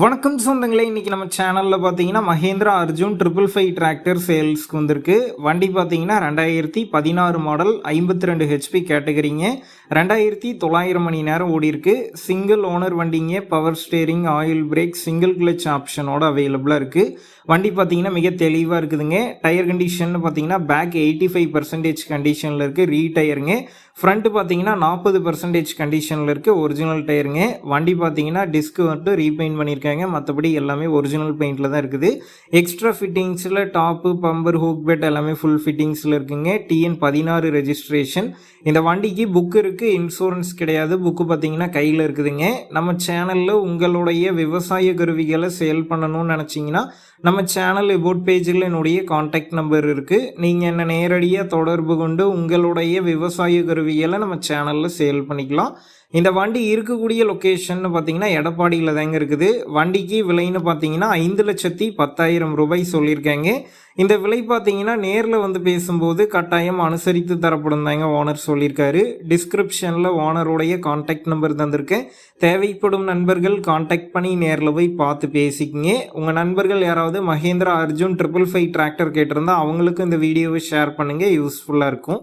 வணக்கம் சொந்தங்களே இன்னைக்கு நம்ம சேனலில் பார்த்தீங்கன்னா Mahindra Arjun triple five tractor சேல்ஸ்க்கு வந்திருக்கு. வண்டி பார்த்தீங்கன்னா ரெண்டாயிரத்தி பதினாறு மாடல் ஐம்பத்தி ரெண்டு ஹெச்பி கேட்டகரிங்க ரெண்டாயிரத்தி தொள்ளாயிரம் மணி நேரம் ஓடிருக்கு சிங்கிள் ஓனர் வண்டிங்க power steering oil brake single clutch ஆப்ஷனோட அவைலபிளாக இருக்குது வண்டி பார்த்தீங்கன்னா மிக தெளிவாக இருக்குதுங்க. டயர் கண்டிஷன் பார்த்தீங்கன்னா பேக் எயிட்டி ஃபைவ் பர்சன்டேஜ் கண்டிஷனில் இருக்குது ரீ டயருங்க ஃப்ரண்ட் பார்த்தீங்கன்னா நாற்பது பர்சன்டேஜ் கண்டிஷனில் இருக்குது ஒரிஜினல் டயருங்க வண்டி பார்த்தீங்கன்னா டிஸ்க் மட்டும் ரீபெயிண்ட் பண்ணியிருக்காங்க மற்றபடி எல்லாமே ஒரிஜினல் பெயிண்டில் தான் இருக்குது. எக்ஸ்ட்ரா ஃபிட்டிங்ஸில் டாப்பு பம்பர் ஹூக் பெட் எல்லாமே ஃபுல் ஃபிட்டிங்ஸில் இருக்குங்க. டிஎன் பதினாறு ரெஜிஸ்ட்ரேஷன் இந்த வண்டிக்கு புக் இருக்குது இன்சூரன்ஸ் கிடையாது. புக்கு பார்த்தீங்கன்னா கையில் இருக்குதுங்க. நம்ம சேனலில் உங்களுடைய விவசாய கருவிகளை சேல் பண்ணணும்னு நினச்சிங்கன்னா நம்ம சேனல் எபோட் பேஜில் என்னுடைய காண்டாக்ட் நம்பர் இருக்குது நீங்கள் என்ன நேரடியாக தொடர்பு கொண்டு உங்களுடைய விவசாய கருவிகளை நம்ம சேனலில் சேல் பண்ணிக்கலாம். இந்த வண்டி இருக்கக்கூடிய லொக்கேஷன் பார்த்தீங்கன்னா எடப்பாடியில் தாங்க இருக்குது. வண்டிக்கு விலைன்னு பார்த்தீங்கன்னா ஐந்து லட்சத்தி பத்தாயிரம் ரூபாய் சொல்லியிருக்காங்க. இந்த விலை பார்த்தீங்கன்னா நேரில் வந்து பேசும்போது கட்டாயம் அனுசரித்து தரப்படும் தாங்க ஓனர் சொல்லியிருக்காரு. டிஸ்கிரிப்ஷனில் ஓனருடைய காண்டாக்ட் நம்பர் தந்திருக்கேன். தேவைப்படும் நண்பர்கள் காண்டாக்ட் பண்ணி நேரில் போய் பார்த்து பேசிக்கிங்க. உங்கள் நண்பர்கள் யாராவது Mahindra Arjun triple five tractor கேட்டிருந்தா அவங்களுக்கும் இந்த வீடியோவை ஷேர் பண்ணுங்கள் யூஸ்ஃபுல்லாக இருக்கும்.